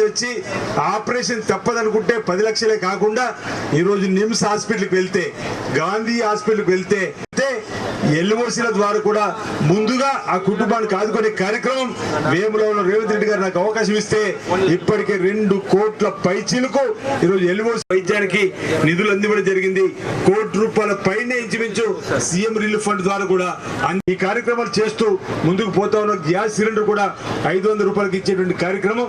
వచ్చి ఆపరేషన్ తప్పదనుకుంటే పది లక్షలే కాకుండా ఈరోజు నిమ్స్ హాస్పిటల్కి వెళ్తే గాంధీ హాస్పిటల్కి వెళ్తే ఎల్ఓసీల ద్వారా కూడా ముందుగా ఆ కుటుంబానికి ఆదుకునే కార్యక్రమం వేములో ఉన్న రేవంత్ రెడ్డి గారు నాకు అవకాశం ఇస్తే ఇప్పటికే రెండు కోట్ల పైచీలకు ఈరోజు ఎల్ఓసి వైద్యానికి నిధులు అందివ్వడం జరిగింది. కోటి రూపాయల పైనే ఇంచుమించు సీఎం రిలీఫ్ ఫండ్ ద్వారా కూడా అన్ని- ఈ కార్యక్రమాలు చేస్తూ ముందుకు పోతా ఉన్న గ్యాస్ సిలిండర్ కూడా ఐదు వందల రూపాయలకి ఇచ్చేటువంటి కార్యక్రమం.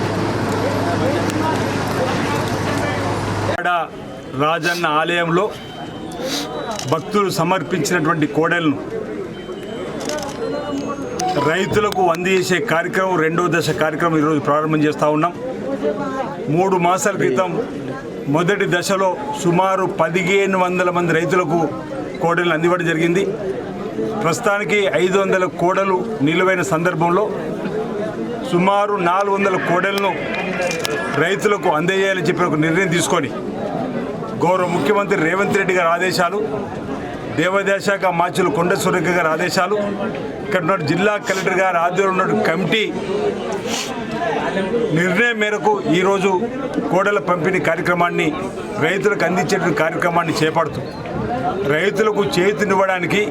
రాజన్న ఆలయంలో భక్తులు సమర్పించినటువంటి కోడలను రైతులకు అందజేసే కార్యక్రమం రెండవ దశ కార్యక్రమం ఈరోజు ప్రారంభం చేస్తూ ఉన్నాం. మూడు మాసాల క్రితం మొదటి దశలో సుమారు పదిహేను వందల మంది రైతులకు కోడలను అందివ్వడం జరిగింది. ప్రస్తుతానికి ఐదు వందల కోడలు నిలువైన సందర్భంలో సుమారు నాలుగు వందల కోడలను రైతులకు అందజేయాలని చెప్పి ఒక నిర్ణయం తీసుకొని గౌరవ ముఖ్యమంత్రి రేవంత్ రెడ్డి గారి ఆదేశాలు దేవాదాయ శాఖ మాచులు కొండ సురేఖ గారి ఆదేశాలు ఇక్కడ జిల్లా కలెక్టర్ గారి ఆధ్వర్యంలో కమిటీ నిర్ణయం మేరకు ఈరోజు కోడల పంపిణీ కార్యక్రమాన్ని రైతులకు అందించే కార్యక్రమాన్ని చేపడుతూ రైతులకు చేతినివ్వడానికి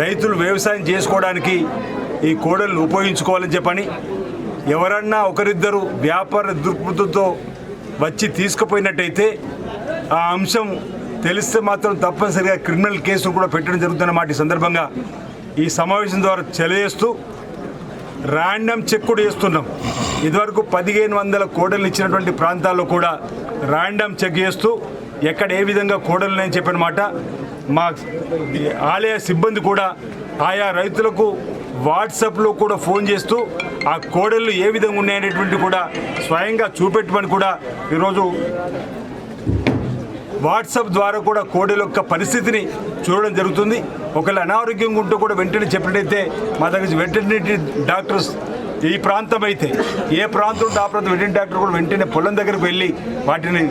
రైతులు వ్యవసాయం చేసుకోవడానికి ఈ కోడలను ఉపయోగించుకోవాలని చెప్పని ఎవరన్నా ఒకరిద్దరు వ్యాపార దృక్పథంతో వచ్చి తీసుకుపోయినట్టయితే ఆ అంశం తెలిస్తే మాత్రం తప్పనిసరిగా క్రిమినల్ కేసులు కూడా పెట్టడం జరుగుతున్నమాట ఈ సందర్భంగా ఈ సమావేశం ద్వారా తెలియజేస్తూ ర్యాండమ్ చెక్ కూడా చేస్తున్నాం. ఇదివరకు పదిహేను వందల కోడలు ఇచ్చినటువంటి ప్రాంతాల్లో కూడా ర్యాండమ్ చెక్ చేస్తూ ఎక్కడ ఏ విధంగా కోడలు నేను చెప్పిన మాట మా ఆలయ సిబ్బంది కూడా ఆయా రైతులకు వాట్సాప్లో కూడా ఫోన్ చేస్తూ ఆ కోడళ్ళు ఏ విధంగా ఉన్నాయనేటువంటి కూడా స్వయంగా చూపెట్టమని కూడా ఈరోజు వాట్సాప్ ద్వారా కూడా కోడెల యొక్క పరిస్థితిని చూడడం జరుగుతుంది. ఒకవేళ అనారోగ్యంగా ఉంటూ కూడా వెంటనే చెప్పినట్టయితే మా దగ్గర వెంటనే డాక్టర్స్ ఈ ప్రాంతం అయితే ఏ ప్రాంతం ఉంటే ఆ ప్రాంతం వెటరీ డాక్టర్ కూడా వెంటనే పొలం దగ్గరకు వెళ్ళి వాటిని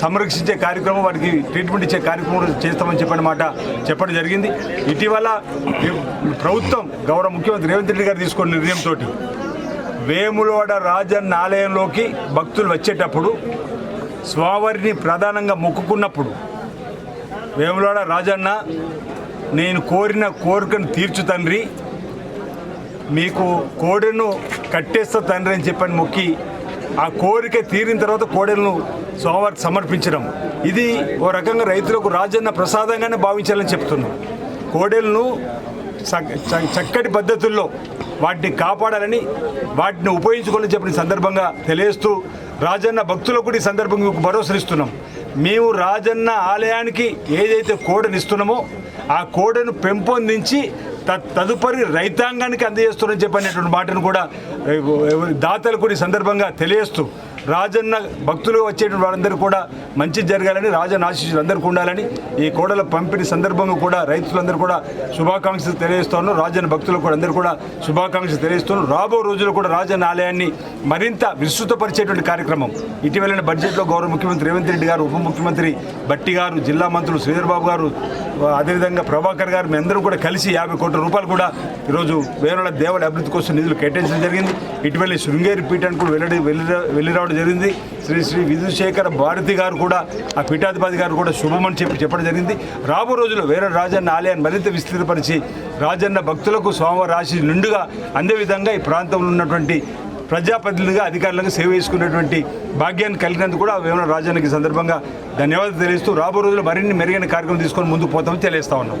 సంరక్షించే కార్యక్రమం వాటికి ట్రీట్మెంట్ ఇచ్చే కార్యక్రమం చేస్తామని చెప్పిన మాట చెప్పడం జరిగింది. ఇటీవల ప్రభుత్వం గౌరవ ముఖ్యమంత్రి రేవంత్ రెడ్డి గారు తీసుకున్న నిర్ణయంతో వేములవాడ రాజన్న ఆలయంలోకి భక్తులు వచ్చేటప్పుడు స్వావారిని ప్రధానంగా మొక్కుకున్నప్పుడు వేములవాడ రాజన్న నేను కోరిన కోరికను తీర్చు తండ్రి మీకు కోడెను కట్టేస్తా తండ్రి అని చెప్పని మొక్కి ఆ కోరిక తీరిన తర్వాత కోడెలను స్వామివారికి సమర్పించడం. ఇది ఓ రకంగా రైతులకు రాజన్న ప్రసాదంగానే భావించాలని చెప్తున్నాం. కోడెలను చక్కటి పద్ధతుల్లో వాటిని కాపాడాలని వాటిని ఉపయోగించుకోవాలని చెప్పిన సందర్భంగా తెలియస్తూ రాజన్న భక్తులకు కూడా ఈ సందర్భంగా మీకు భరోసా ఇస్తున్నాం. మేము రాజన్న ఆలయానికి ఏదైతే కోడని ఇస్తున్నామో ఆ కోడను పెంపొందించి తదుపరి రైతాంగానికి అందజేస్తున్నారని చెప్పనేటువంటి మాటను కూడా దాతలు కూడా ఈ సందర్భంగా తెలియజేస్తూ రాజన్న భక్తులు వచ్చేటువంటి వారందరూ కూడా మంచి జరగాలని రాజన్న ఆశీస్సులు అందరికీ ఉండాలని ఈ కోడల పంపిణీ సందర్భంగా కూడా రైతులందరూ కూడా శుభాకాంక్షలు తెలియజేస్తాను రాజన్న భక్తులు కూడా అందరూ కూడా శుభాకాంక్షలు తెలియజేస్తున్నాను రాబో రోజుల్లో కూడా రాజన్న ఆలయాన్ని మరింత విస్తృతపరిచేటువంటి కార్యక్రమం. ఇటీవలైన బడ్జెట్లో గౌరవ ముఖ్యమంత్రి రేవంత్ రెడ్డి గారు ఉప ముఖ్యమంత్రి బట్టి గారు జిల్లా మంత్రులు శ్రీధర్ బాబు గారు అదేవిధంగా ప్రభాకర్ గారు మీ అందరూ కూడా కలిసి యాభై కోట్ల రూపాయలు కూడా ఈరోజు వేరే దేవాలయ అభివృద్ధి కోసం నిధులు కేటాయించడం జరిగింది. ఇటీవల శృంగేరి పీఠానికి కూడా వెళ్ళి వెళ్ళి వెళ్ళి రావడం జరిగింది. శ్రీ శ్రీ విధుశేఖర భారతి గారు కూడా ఆ పీఠాధిపతి గారు కూడా శుభమని చెప్పి చెప్పడం జరిగింది. రాబో రోజుల్లో వేరే రాజన్న ఆలయాన్ని మరింత విస్తృతపరిచి రాజన్న భక్తులకు స్వామివారి రాశి నిండుగా అందే విధంగా ఈ ప్రాంతంలో ఉన్నటువంటి ప్రజాప్రతినిధులుగా అధికారులుగా సేవ చేసుకునేటువంటి భాగ్యాన్ని కలిగినందుకు కూడా వేమన రాజానికి సందర్భంగా ధన్యవాదాలు తెలియస్తూ రాబో రోజుల్లో మరిన్ని మెరుగైన కార్యక్రమం తీసుకొని ముందుకు పోతామని తెలియస్తా ఉన్నాం.